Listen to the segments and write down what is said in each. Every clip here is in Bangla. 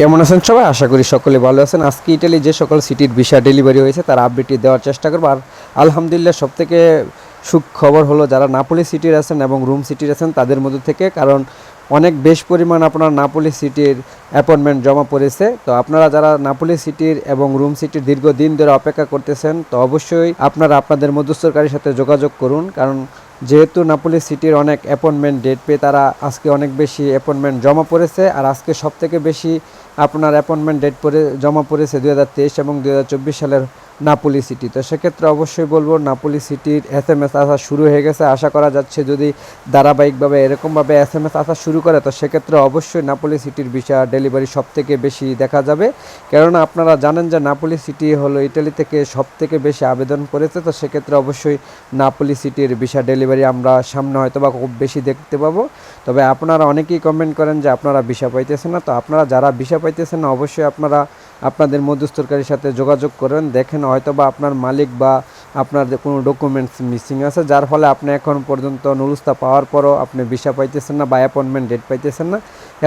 কেমন আছেন সবাই? আশা করি সকলে ভালো আছেন। আজকে ইটালি যে সকল সিটির ভিসা ডেলিভারি হয়েছে, তার আপডেটটি দেওয়ার চেষ্টা করব। আর আলহামদুলিল্লাহ সব থেকে সুখ খবর হলো, যারা নাপোলি সিটির আছেন এবং রুম সিটির আছেন, তাদের মধ্যে থেকে, কারণ অনেক বেশ পরিমাণ আপনার নাপোলি সিটির অ্যাপয়েন্টমেন্ট জমা পড়েছে। তো আপনারা যারা নাপোলি সিটির এবং রুম সিটির দীর্ঘদিন ধরে অপেক্ষা করতেছেন, তো অবশ্যই আপনারা আপনাদের মধ্যস্থকারীর সাথে যোগাযোগ করুন। কারণ যেহেতু নাপোলি সিটির অনেক অ্যাপয়েন্টমেন্ট ডেট পেয়ে তারা আজকে অনেক বেশি অ্যাপয়েন্টমেন্ট জমা পড়েছে, আর আজকে সব থেকে বেশি আপনার অ্যাপয়েন্টমেন্ট ডেট পরে জমা পড়েছে দু হাজার তেইশ এবং দু হাজার চব্বিশ সালের নাপোলি সিটি। তো সেক্ষেত্রে অবশ্যই বলব, নাপোলি সিটির এস এম এস আসা শুরু হয়ে গেছে। আশা করা যাচ্ছে যদি ধারাবাহিকভাবে এরকমভাবে এস এম এস আসা শুরু করে, তো সেক্ষেত্রে অবশ্যই নাপোলি সিটির ভিসা ডেলিভারি সব থেকে বেশি দেখা যাবে। কেননা আপনারা জানেন যে নাপোলি সিটি হলো ইটালি থেকে সব থেকে বেশি আবেদন করেছে, তো সেক্ষেত্রে অবশ্যই নাপোলি সিটির ভিসা ডেলিভারি আমরা সামনে হয়তো বা খুব বেশি দেখতে পাবো। তবে আপনারা অনেকেই কমেন্ট করেন যে আপনারা ভিসা পাইতেছেন না, তো আপনারা যারা ভিসা পাইতেছেন না, অবশ্যই আপনারা আপনাদের মধ্যস্থকারীর সাথে যোগাযোগ করেন, দেখেন হয়তো বা আপনার মালিক বা আপনার কোনো ডকুমেন্টস মিসিং আছে, যার ফলে আপনি এখন পর্যন্ত নুরুস্তা পাওয়ার পরও আপনি ভিসা পাইতেছেন না বা অ্যাপয়েন্টমেন্ট ডেট পাইতেছেন না।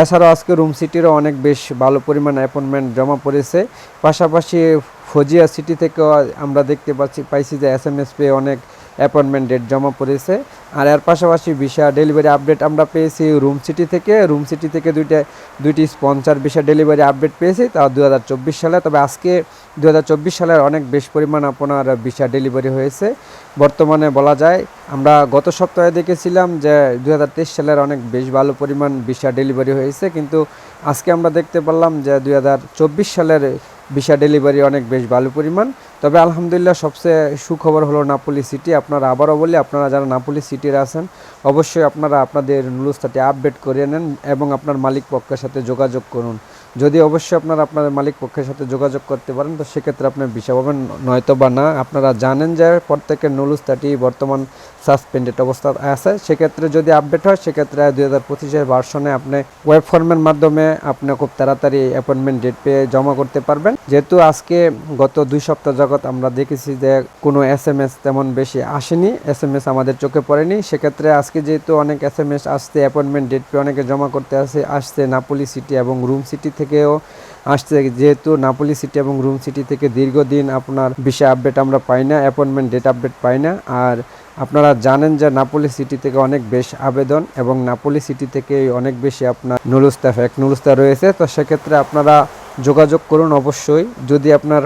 এছাড়াও আজকে রুম সিটিরও অনেক বেশ ভালো পরিমাণ অ্যাপয়েন্টমেন্ট জমা পড়েছে। পাশাপাশি ফজিয়া সিটি থেকেও আমরা দেখতে পাচ্ছি, পাইছি যে এস এম এস পেয়ে অনেক অ্যাপয়েন্টমেন্ট ডেট জমা পড়েছে। আর এর পাশাপাশি ভিসা ডেলিভারি আপডেট আমরা পেয়েছি রুম সিটি থেকে। রুম সিটি থেকে দুইটা, দুইটি স্পন্সর ভিসা ডেলিভারি আপডেট পেয়েছি, তা দু হাজার চব্বিশ সালে। তবে আজকে দুহাজার চব্বিশ সালের অনেক বেশ পরিমাণ আপনার ভিসা ডেলিভারি হয়েছে। বর্তমানে বলা যায়, আমরা গত সপ্তাহে দেখেছিলাম যে দুহাজার তেইশ সালের অনেক বেশ ভালো পরিমাণ ভিসা ডেলিভারি হয়েছে। কিন্তু আজকে আমরা দেখতে পারলাম যে দু হাজার চব্বিশ সালের ভিসা ডেলিভারি অনেক বেশ ভালো পরিমাণ। তবে আলহামদুলিল্লাহ সবচেয়ে সুখবর হলো নাপুলি সিটি আপনারা আবারও বলি, আপনারা যারা নাপুলি সিটির আছেন, অবশ্যই আপনারা আপনাদের নুলস্তাটি আপডেট করে নেন এবং আপনার মালিক পক্ষের সাথে যোগাযোগ করুন। যদি অবশ্যই আপনারা আপনাদের মালিক পক্ষের সাথে যোগাযোগ করতে পারেন, তো সেক্ষেত্রে আপনি ভিসা পাবেন, নয়তো বা না। আপনারা জানেন যে প্রত্যেকের নুলস্তাটি বর্তমান সাসপেন্ডেড অবস্থা আছে। সেক্ষেত্রে যদি আপডেট হয়, সেক্ষেত্রে দুই হাজার পঁচিশের ভার্সনে আপনি ওয়েব ফর্মের মাধ্যমে আপনি খুব তাড়াতাড়ি অ্যাপয়েন্টমেন্ট ডেট পেয়ে জমা করতে পারবেন। যেহেতু আজকে গত দুই সপ্তাহ জগৎ আমরা দেখেছি যে কোনো এস এম এস তেমন বেশি আসেনি এস এম এস আমাদের চোখে পড়েনি। সেক্ষেত্রে আজকে যেহেতু অনেক এস এম এস আসছে, অ্যাপয়েন্টমেন্ট ডেট পেয়ে অনেকে জমা করতে আসে, আসছে নাপোলি সিটি এবং রুম সিটি থেকেও আসছে। যেহেতু নাপলি সিটি এবং রুম সিটি থেকে দীর্ঘদিন আপনার বিষয় আপডেট আমরা পাই না, অ্যাপয়েন্টমেন্ট, ডেট আপডেট পাই না। আর আপনারা জানেন যে নাপোলি সিটি থেকে অনেক বেশ আবেদন এবং নাপোলি সিটি থেকে অনেক বেশি আপনার নুলুস্তা ফ্যাক নুলুস্তা রয়েছে। তো সেক্ষেত্রে আপনারা যোগাযোগ করুন অবশ্যই। যদি আপনার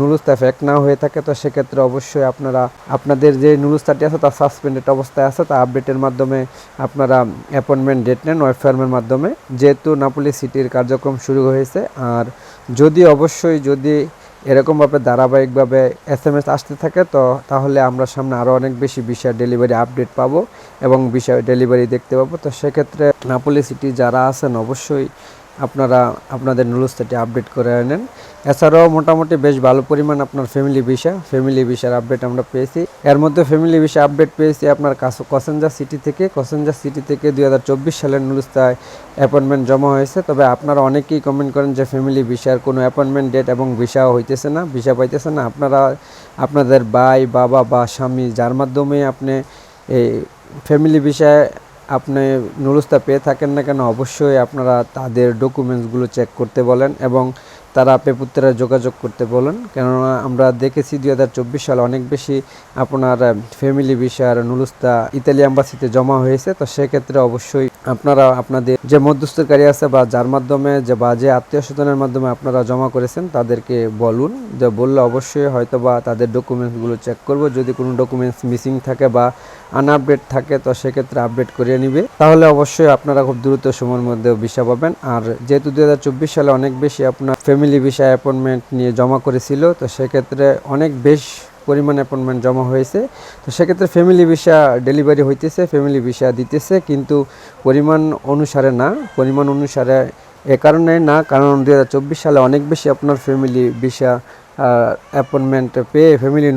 নুলুস্তা ফ্যাক না হয়ে থাকে, তো সেক্ষেত্রে অবশ্যই আপনারা, আপনাদের যে নুলুস্তাটি আছে তা সাসপেন্ডেড অবস্থায় আছে, তা আপডেটের মাধ্যমে আপনারা অ্যাপয়েন্টমেন্ট ডেট নেন ওয়েব ফর্মের মাধ্যমে। যেহেতু নাপোলি সিটির কার্যক্রম শুরু হয়েছে, আর যদি অবশ্যই যদি এরকমভাবে ধারাবাহিকভাবে এস এম এস আসতে থাকে, তো তাহলে আমরা সামনে আরও অনেক বেশি বিষয় ডেলিভারি আপডেট পাবো এবং বিষয় ডেলিভারি দেখতে পাবো। তো সেক্ষেত্রে নাপোলি সিটি যারা আছেন, অবশ্যই আপনারা আপনাদের নুলস্তাটি আপডেট করে আনেন। এছাড়াও মোটামুটি বেশ ভালো পরিমাণ আপনার ফ্যামিলি ভিসা ফ্যামিলি ভিসার আপডেট আমরা পেয়েছি। এর মধ্যে ফ্যামিলি ভিসা আপডেট পেয়েছি আপনার কসেঞ্জা সিটি থেকে। কসেঞ্জা সিটি থেকে দু হাজার চব্বিশ সালের নুলস্তায় অ্যাপয়েন্টমেন্ট জমা হয়েছে। তবে আপনারা অনেকেই কমেন্ট করেন যে ফ্যামিলি ভিসার কোনো অ্যাপয়েন্টমেন্ট ডেট এবং ভিসা হইতেছে না ভিসা পাইতেছে না। আপনারা, আপনাদের ভাই, বাবা বা স্বামী, যার মাধ্যমে আপনি এই ফ্যামিলি ভিসায় আপনি নুরুস্তা পেয়ে থাকেন না কেন, অবশ্যই আপনারা তাদের ডকুমেন্টসগুলো চেক করতে বলেন এবং তারা পেপুত্রেরা যোগাযোগ করতে বলেন। কেননা আমরা দেখেছি দুই হাজার চব্বিশ সালে অনেক বেশি আপনার ফ্যামিলি বিষয় আর নুরুস্তা ইতালি অ্যাম্বাসিতে জমা হয়েছে, তো সেক্ষেত্রে অবশ্যই আপনারা আপনাদের যে মধ্যস্থকারী আছে বা যার মাধ্যমে যে বা যে আত্মীয় স্বজনের মাধ্যমে আপনারা জমা করেছেন, তাদেরকে বলুন। যে বললে অবশ্যই হয়তো বা তাদের ডকুমেন্টসগুলো চেক করব। যদি কোনো ডকুমেন্টস মিসিং থাকে বা আনআপডেট থাকে, তো সেক্ষেত্রে আপডেট করিয়ে নিবে। তাহলে অবশ্যই আপনারা খুব দ্রুত সময়ের মধ্যে ভিসা পাবেন। আর যেহেতু দু হাজার চব্বিশ সালে অনেক বেশি আপনার ফ্যামিলি ভিসা অ্যাপয়েন্টমেন্ট নিয়ে জমা করেছিল, তো সেক্ষেত্রে অনেক বেশ পরিমাণ অ্যাপয়েন্টমেন্ট জমা হয়েছে। তো সেক্ষেত্রে ফ্যামিলি ভিসা ডেলিভারি হইতেছে ফ্যামিলি ভিসা দিতেছে, কিন্তু পরিমাণ অনুসারে না। পরিমাণ অনুসারে এ কারণে না, কারণ দুই হাজার চব্বিশ সালে অনেক বেশি আপনার ফ্যামিলি ভিসা অ্যাপয়েন্টমেন্ট পেয়ে ফ্যামিলি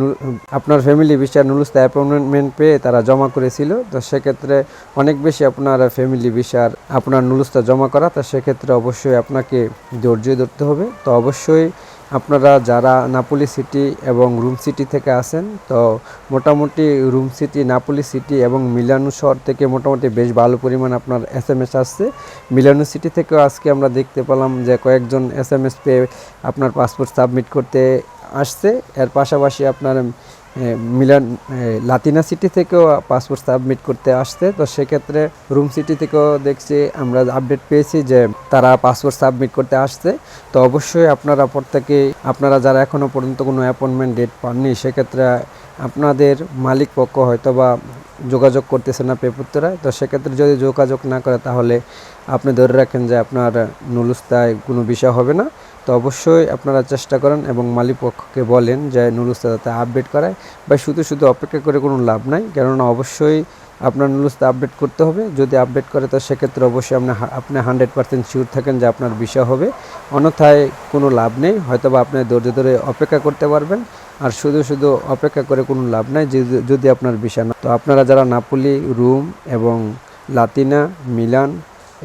আপনার ফ্যামিলি ভিসা নুলুস্তা অ্যাপয়েন্টমেন্ট পেয়ে তারা জমা করেছিল। তো সেক্ষেত্রে অনেক বেশি আপনার ফ্যামিলি ভিসার আপনার নুলুস্তা জমা করা, তো সেক্ষেত্রে অবশ্যই আপনাকে ধৈর্য ধরতে হবে। তো অবশ্যই আপনারা যারা নাপোলি সিটি এবং রুম সিটি থেকে আসেন, তো মোটামুটি রুম সিটি নাপোলি সিটি এবং মিলানু শহর থেকে মোটামুটি বেশ ভালো পরিমাণ আপনার এস এম এস আসছে। মিলানু সিটি থেকেও আজকে আমরা দেখতে পেলাম যে কয়েকজন এস এম এস পেয়ে আপনার পাসপোর্ট সাবমিট করতে আসছে। এর পাশাপাশি আপনার মিলান লাতিনা সিটি থেকেও পাসপোর্ট সাবমিট করতে আসছে। তো সেক্ষেত্রে রুম সিটি থেকেও দেখছি, আমরা আপডেট পেয়েছি যে তারা পাসপোর্ট সাবমিট করতে আসছে। তো অবশ্যই আপনারা প্রত্যেকেই, আপনারা যারা এখনও পর্যন্ত কোনো অ্যাপয়েন্টমেন্ট ডেট পাননি, সেক্ষেত্রে আপনাদের মালিক পক্ষ হয়তো বা যোগাযোগ করতেছে না পেপুত্তরায় তো সেক্ষেত্রে যদি যোগাযোগ না করে, তাহলে আপনি ধরে রাখেন যে আপনার নুলুস্তায় কোনো বিষয় হবে না। তো অবশ্যই আপনারা চেষ্টা করেন এবং মালিক পক্ষকে বলেন যে নুলুস্তা যাতে আপডেট করায়। বা শুধু শুধু অপেক্ষা করে কোনো লাভ নাই, কেননা অবশ্যই আপনার নুলুস্তা আপডেট করতে হবে। যদি আপডেট করে, তো সেক্ষেত্রে অবশ্যই আপনি আপনি হান্ড্রেড পার্সেন্ট শিওর থাকেন যে আপনার বিষয় হবে। অন্যথায় কোনো লাভ নেই হয়তো বা আপনি ধৈর্য ধরে অপেক্ষা করতে পারবেন। আর শুধু শুধু অপেক্ষা করে কোনো লাভ নাই যদি আপনার বিষয় না তো আপনারা যারা নাপুলি, রুম এবং লাতিনা, মিলান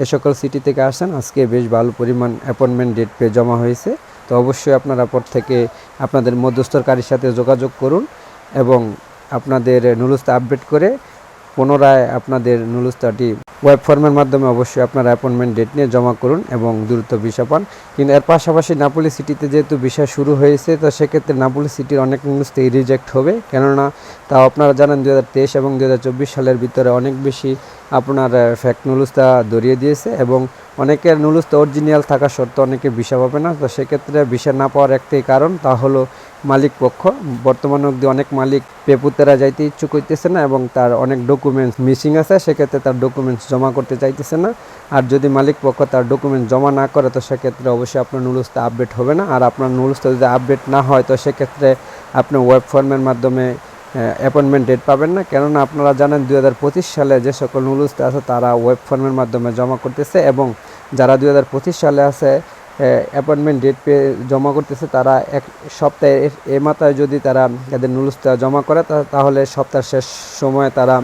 এ সকল সিটি থেকে আসেন। আজকে বেশ ভালো পরিমাণ অ্যাপয়েন্টমেন্ট ডেট পেয়ে জমা হয়েছে। তো অবশ্যই আপনারা পর থেকে আপনাদের মধ্যস্থকারীর সাথে যোগাযোগ করুন এবং আপনাদের নুলুস্তা আপডেট করে পুনরায় আপনাদের নুলুস্তাটি ওয়েব ফর্মের মাধ্যমে অবশ্যই আপনার অ্যাপয়েন্টমেন্ট ডেট নিয়ে জমা করুন এবং দ্রুত ভিসা পান। কিন্তু এর পাশাপাশি নাপোলি সিটিতে যেহেতু ভিসা শুরু হয়েছে, তো সেক্ষেত্রে নাপোলি সিটির অনেক নুলুস্তাই রিজেক্ট হবে। কেননা, তাও আপনারা জানেন দু হাজার তেইশ এবং দু হাজার চব্বিশ সালের ভিতরে অনেক বেশি আপনার ফ্যাক নুলুসটা ধরিয়ে দিয়েছে এবং অনেকের নুলুস্তা অরিজিনাল থাকা সত্ত্বেও অনেকে ভিসা পাবে না। তো সেক্ষেত্রে ভিসা না পাওয়ার একটাই কারণ তা হলো মালিক পক্ষ। বর্তমানে অবধি অনেক মালিক পেপুতেরা যাইতে ইচ্ছুক হইতেছে না এবং তার অনেক ডকুমেন্টস মিসিং আছে, সেক্ষেত্রে তার ডকুমেন্টস জমা করতে চাইতেছে না। আর যদি মালিক পক্ষ তার ডকুমেন্ট জমা না করে, তো সেক্ষেত্রে অবশ্যই আপনার নুলুসটা আপডেট হবে না। আর আপনার নুলুস্তা যদি আপডেট না হয়, তো সেক্ষেত্রে আপনি ওয়েব ফর্মের মাধ্যমে অ্যাপয়েন্টমেন্ট ডেট পাবেন না। কেননা আপনারা জানেন দুই হাজার পঁচিশ সালে যে সকল নুলুস্তা আছে, তারা ওয়েব ফর্মের মাধ্যমে জমা করতেছে এবং যারা দুই হাজার পঁচিশ সালে আছে অ্যাপয়েন্টমেন্ট ডেট পেয়ে জমা করতেছে, তারা এক সপ্তাহে এ- মাথায় যদি তারা তাদের নুলুস্তা জমা করে তাহলে সপ্তাহের শেষ সময়ে তারা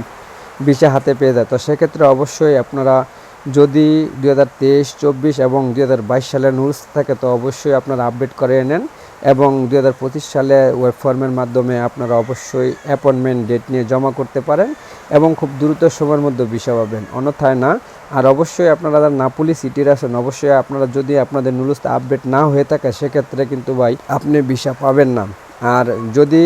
ভিসা হাতে পেয়ে যায়। তো সেক্ষেত্রে অবশ্যই আপনারা যদি দুই হাজার তেইশ, চব্বিশ এবং দুই হাজার বাইশ সালের নুলস থাকে, তো অবশ্যই আপনারা আপডেট করে নেন। এবং দুই হাজার পঁচিশ সালে ওয়েব ফর্মের মাধ্যমে আপনারা অবশ্যই অ্যাপয়েন্টমেন্ট ডেট নিয়ে জমা করতে পারেন এবং খুব দ্রুত সময়ের মধ্যে ভিসা পাবেন। অন্যথায় না, আর অবশ্যই আপনারা যারা নাপুলি সিটির আছেন, অবশ্যই আপনারা যদি আপনাদের নুলুস্তা আপডেট না হয়ে থাকে, সেক্ষেত্রে কিন্তু ভাই আপনি ভিসা পাবেন না। আর যদি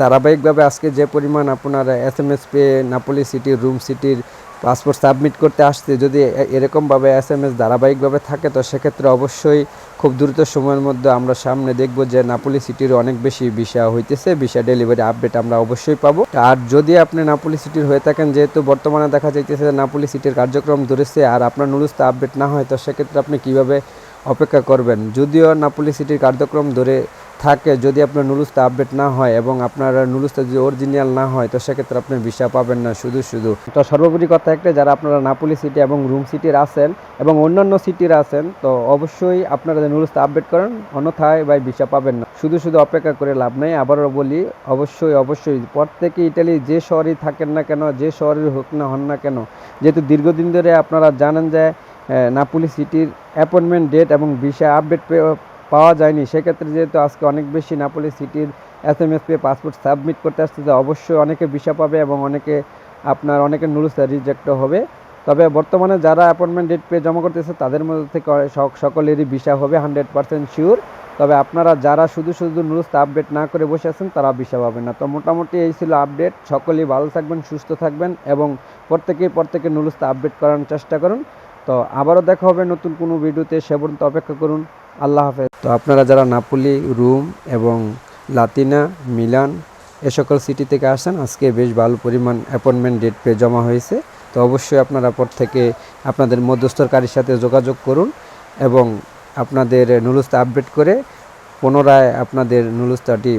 ধারাবাহিকভাবে আজকে যে পরিমাণ আপনার এস এম এস পেয়ে নাপোলি সিটির রুম সিটির পাসপোর্ট সাবমিট করতে আসতে যদি এরকমভাবে এস এম এস ধারাবাহিকভাবে থাকে, তো সেক্ষেত্রে অবশ্যই খুব দ্রুত সময়ের মধ্যে আমরা সামনে দেখব যে নাপোলি সিটির অনেক বেশি ভিসা হইতেছে। ভিসা ডেলিভারি আপডেট আমরা অবশ্যই পাবো। আর যদি আপনি নাপোলি সিটির হয়ে থাকেন, যেহেতু বর্তমানে দেখা যাইতেছে যে নাপোলি সিটির কার্যক্রম ধরেছে আর আপনার নুলুস্তা আপডেট না হয়, তো সেক্ষেত্রে আপনি কীভাবে অপেক্ষা করবেন? যদিও নাপোলি সিটির কার্যক্রম ধরে থাকে, যদি আপনার নুলুস্তা আপডেট না হয় এবং আপনার নুলুস্তা যদি অরিজিনাল না হয়, তো সেক্ষেত্রে আপনি ভিসা পাবেন না শুধু শুধু। তো সর্বোপরি কথা একটা, যারা আপনারা নাপোলি সিটি এবং রুম সিটির আছেন এবং অন্যান্য সিটির আছেন, তো অবশ্যই আপনারা নুলুস্তা আপডেট করেন, অন্যথায় ভাই ভিসা পাবেন না। শুধু শুধু অপেক্ষা করে লাভ নেই, আবারও বলি, অবশ্যই অবশ্যই প্রত্যেকে ইটালি যে শহরেই থাকেন না কেন, যে শহরের হোক না, হন না কেন, যেহেতু দীর্ঘদিন ধরে আপনারা জানেন যে নাপোলি সিটির অ্যাপয়েন্টমেন্ট ডেট এবং ভিসা আপডেট পাওয়া যায়নি। সেক্ষেত্রে যেহেতু আজকে অনেক বেশি নাপোলি সিটির এস এম এস পে পাসপোর্ট সাবমিট করতে আসছে যে অবশ্যই অনেকে ভিসা পাবে এবং অনেকে আপনার অনেকে নুলুসা রিজেক্টও হবে। তবে বর্তমানে যারা অ্যাপয়েন্টমেন্ট ডেট পেয়ে জমা করতেছে তাদের মধ্যে থেকে সকলেরই ভিসা হবে হান্ড্রেড পার্সেন্ট শিওর তবে আপনারা যারা শুধু শুধু নুলুস্তা আপডেট না করে বসে আছেন, তারা ভিসা পাবেন না। তো মোটামুটি এই ছিল আপডেট সকলেই ভালো থাকবেন, সুস্থ থাকবেন এবং প্রত্যেকেই প্রত্যেকে নুলুস্তা আপডেট করার চেষ্টা করুন। তো আবারও দেখা হবে নতুন কোনো ভিডিওতে সে পর্যন্ত অপেক্ষা করুন। আল্লাহ হাফেজ। তো আপনারা যারা নাপুলি, রুম এবং লাতিনা, মিলান এ সকল সিটি থেকে আসেন, আজকে বেশ ভালো পরিমাণ অ্যাপয়েন্টমেন্ট ডেট পেয়ে জমা হয়েছে। তো অবশ্যই আপনারা পর থেকে আপনাদের মধ্যস্থকারীর সাথে যোগাযোগ করুন এবং আপনাদের নুলুস্তা আপডেট করে পুনরায় আপনাদের নুলুস্তাটি